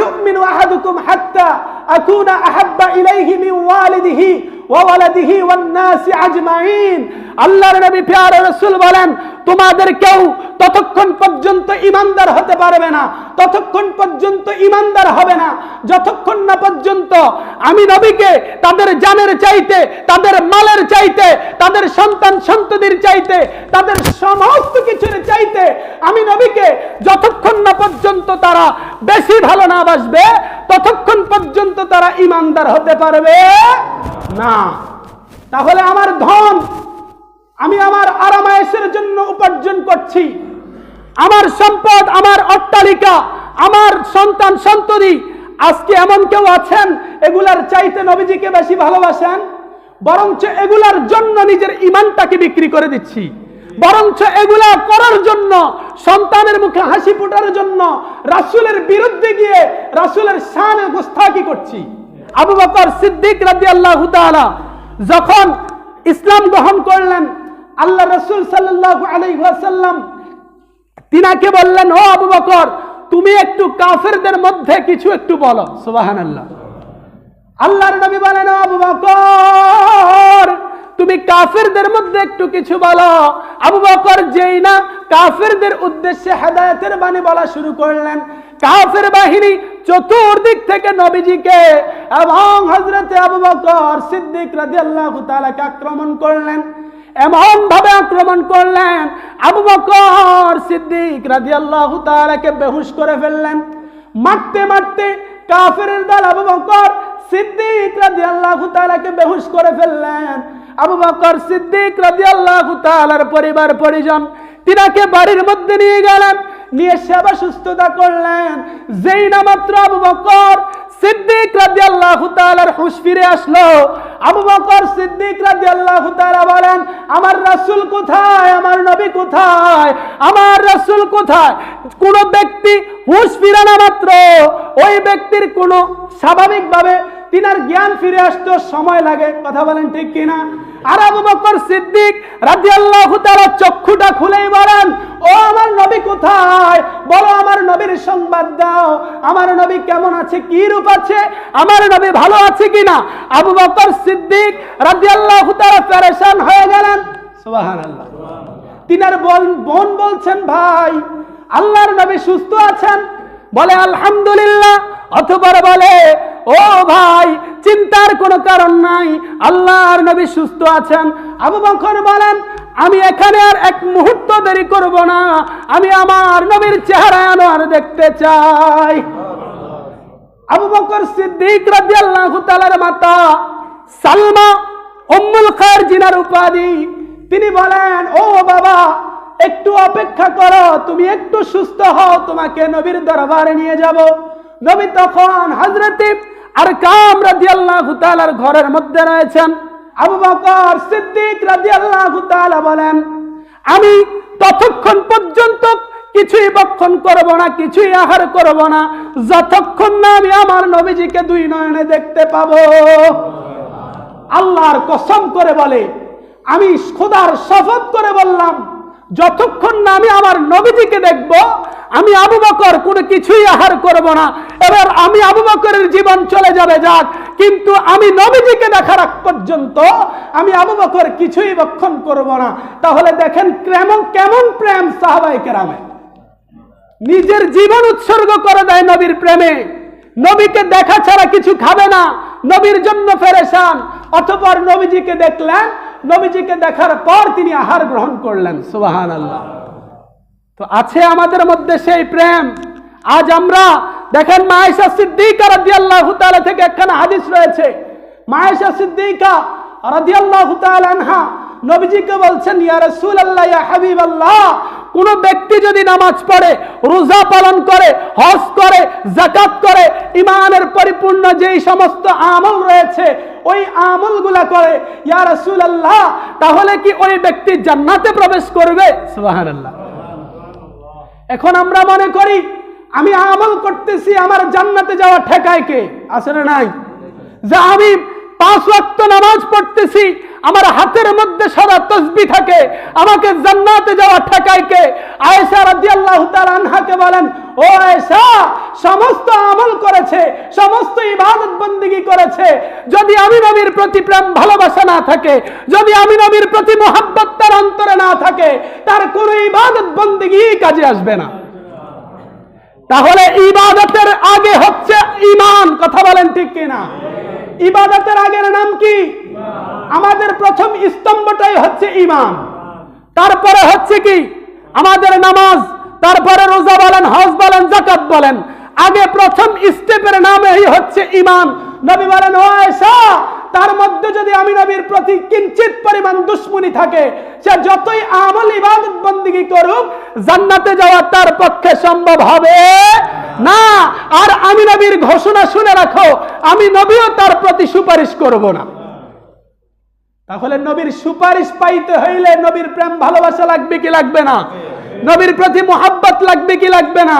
ইউমিনু আহাদুকুম হাত্তা আকুনা আহাব্বা ইলাইহি মিন ওয়ালিদিহি ওয়া ওয়ালাদিহি ওয়ান নাসি আজমাইন আল্লাহর নবী প্যারে রাসূল বলেন, তোমাদের কেউ ততক্ষণ ইমানদার হতে পারবে না। ততক্ষণ পর্যন্ত ইমানদার হবে না। যতক্ষণ না পর্যন্ত আমি নবীকে তাদের জানের চাইতে, তাদের মালের চাইতে, তাদের সন্তান সন্ততির চাইতে, তাদের সমস্ত কিছুর চাইতে আমি নবীকে যতক্ষণ না পর্যন্ত তারা বেশি ভালো না বাসবে, ততক্ষণ পর্যন্ত তারা ইমানদার হতে পারবে না। তাহলে আমার ধন আমি আমার আরামায়েশের জন্য উপার্জন করছি। আমার সম্পদ, আমার অট্টালিকা, আমার সন্তান, সন্ততি, আজকে এমন কেউ আছেন, এগুলার চাইতে নবীজিকে বেশি ভালোবাসেন? বরঞ্চ এগুলার জন্য নিজের ইমানটাকে বিক্রি করে দিচ্ছি। বরঞ্চ এগুলা করার জন্য, সন্তানের মুখে হাসি ফোটার জন্য, রাসূলের বিরুদ্ধে গিয়ে রাসূলের শানে গোস্তাকি করছি। আবু বকর সিদ্দিক রাদিয়াল্লাহু তাআলা যখন ইসলাম গ্রহণ করলেন, আল্লাহ রসুল সাল্লাল্লাহু আলাইহি ওয়াসাল্লাম তিনাকে বললেন, ও আবু বকর, তুমি একটু কাফেরদের মধ্যে কিছু একটু বলো। সুবহানাল্লাহ। আল্লাহর নবী বলেন আবু বকর, তুমি কাফেরদের মধ্যে একটু কিছু বলো। আবু বকর যেই না কাফেরদের উদ্দেশ্যে হেদায়েতের বাণী বলা শুরু করলেন। কাফের বাহিনী চতুর্দিক থেকে নবীজিকে এবং হজরতে আবু বকর সিদ্দিক রাদিয়াল্লাহু তাআলাকে আক্রমণ করলেন। এমন ভাবে আক্রমণ করলেন। আবু বকর সিদ্দিক রাদিয়াল্লাহু তাআলাকে বেহুশ করে ফেললেন। মারতে মারতে কাফের দল আবু বকর সিদ্দিক রাদিয়াল্লাহু তাআলাকে বেহুশ করে ফেললেন। আবু বকর সিদ্দিক রাদিয়াল্লাহু তাআলার পরিবার পরিজন তিনাকে বাড়ির মধ্যে নিয়ে গেলেন, নিয়ে সেবা সুস্থতা করলেন। যেই না মাত্র আবু বকর সিদ্দিক রাদিয়াল্লাহু তাআলার হুঁশ ফিরে আসলো আবু বকর সিদ্দিক রাদিয়াল্লাহু তাআলা বলেন, আমার রাসূল কোথায়? আমার নবী কোথায়? আমার রাসূল কোথায়? কোন ব্যক্তি হুঁশ ফিরানো মাত্র। ওই ব্যক্তির কোনো স্বাভাবিকভাবে তিনার জ্ঞান ফিরে আসতে সময় লাগে। কথা বলেন ঠিক কিনা? আর আবু বকর সিদ্দিক রাদিয়াল্লাহু তাআলা চক্ষুটা খুলেই বলেন ও আমার নবী কোথায় বলো আমার নবীর সংবাদ দাও। আমার নবী কেমন আছে? কি রূপ আছে? আমার নবী ভালো আছে কিনা? আবু বকর সিদ্দিক রাদিয়াল্লাহু তাআলা পেরেশান হয়ে গেলেন। তিনার বল বোন বলছেন, ভাই, আল্লাহর নবী সুস্থ আছেন? বলে, আলহামদুলিল্লাহ। অথবা বলে, ও ভাই, চিন্তার কোনো কারণ নাই। আল্লাহর নবী সুস্থ আছেন। আবু বকর বলেন আমি এখানে আর এক মুহূর্ত দেরি করব না। আমি আমার নবীর চেহারা আনোয়ার দেখতে চাই। আবু বকর সিদ্দিক রাদিয়াল্লাহু তাআলার মাতা সালমা উম্মুল খায়ের জিনার উপাধি। তিনি বলেন, ও বাবা, একটু অপেক্ষা করো, তুমি একটু সুস্থ হও, তোমাকে নবীর দরবারে নিয়ে যাব। নবী তখন হযরতে আর কাম রাদিয়াল্লাহু তাআলার ঘরের মধ্যে রয়েছেন। আবু বকর সিদ্দিক রাদিয়াল্লাহু তাআলা বলেন, আমি ততক্ষণ পর্যন্ত কিছুই বক্ষণ করব না, কিছুই আহার করব না, যতক্ষণ না আমি আমার নবীজিকে দুই নয়নে দেখতে পাবো। আল্লাহর কসম করে বলে, আমি খোদার শপথ করে বললাম যতক্ষণ না আমি আমার নবীজিকে দেখব, আমি আবু বকর কোনো কিছুই আহার করব না। এবার আমি আবু বকরের জীবন চলে যাবে যাক, কিন্তু আমি নবীজিকে দেখার আগ পর্যন্ত আমি আবু বকর কিছুই বক্ষণ করব না। তাহলে দেখেন কেমন কেমন প্রেম সাহাবাই কেরামে। নিজের জীবন উৎসর্গ করে দেয় নবীর প্রেমে। নবীকে দেখা ছাড়া কিছু খাবে না। নবীর জন্য ফেরেশান। অতপর নবীজিকে দেখলেন নবীজিকে দেখার পর তিনি আহার গ্রহণ করলেন সুবাহান আল্লাহ তো আছে আমাদের মধ্যে সেই প্রেম। আজ আমরা দেখেন মায়েশা সিদ্দিকা রাদিয়াল্লাহু তাআলা থেকে একখানা হাদিস রয়েছে। মায়েশা সিদ্দিকা তাআলা আনহা নবীজিকে বলছেন, ইয়া রাসূলুল্লাহ, ইয়া হাবিবাল্লাহ, কোন ব্যক্তি যদি নামাজ পড়ে, রোজা পালন করে, হজ করে জাকাত করে ইমানের পরিপূর্ণ যেই সমস্ত আমল রয়েছে, ওই আমলগুলা করে, ইয়া রাসূলুল্লাহ, তাহলে কি ওই ব্যক্তি জান্নাতে প্রবেশ করবে? এখন আমরা মনে করি, আমি আমল করতেছি, আমার জান্নাতে যাওয়া ঠেকায় কে? আসলে নাই? যে আমি পাঁচ ওয়াক্ত নামাজ পড়তেছি, আমার হাতের মধ্যে সদা তসবি থাকে, আমাকে জান্নাতে যাওয়া ঠেকায় কে? আয়েশা রাদিয়াল্লাহু তাআলা আনহাকে বলেন, ও আয়েশা, সমস্ত আমল করেছে, সমস্ত ইবাদত বন্দিগি করেছে। যদি আমি নবীর প্রতি প্রেম ভালোবাসা না থাকে, যদি আমি নবীর প্রতি মোহাব্বত তার অন্তরে না থাকে, তার কোনো ইবাদত বন্দিগি কাজে আসবে না। তাহলে ইবাদতের আগে হচ্ছে ইমান কথা বলেন ঠিক কিনা? ইবাদতের আগের নাম কি? আমাদের প্রথম স্তম্ভটাই হচ্ছে ইমাম তারপরে হচ্ছে কি? আমাদের নামাজ তারপরে রোজা বলেন হজ বলেন জাকাত বলেন। আগে প্রথম স্টেপের নামেই হচ্ছে ইমাম নবী বলেন ও তার মধ্যে যদি আমি নবীর প্রতি কিঞ্চিত পরিমাণ দুশ্মনী থাকে, সে যতই আমল ইবাদত বন্দিগি করুক, জান্নাতে যাওয়া তার পক্ষে সম্ভব হবে না। আর আমি নবীর ঘোষণা শুনে রাখো, আমি নবীও তার প্রতি সুপারিশ করব না। তাহলে নবীর সুপারিশ পাইতে হইলে নবীর প্রেম ভালোবাসা লাগবে কি লাগবে না? নবীর প্রতি মোহাব্বত লাগবে কি লাগবে না?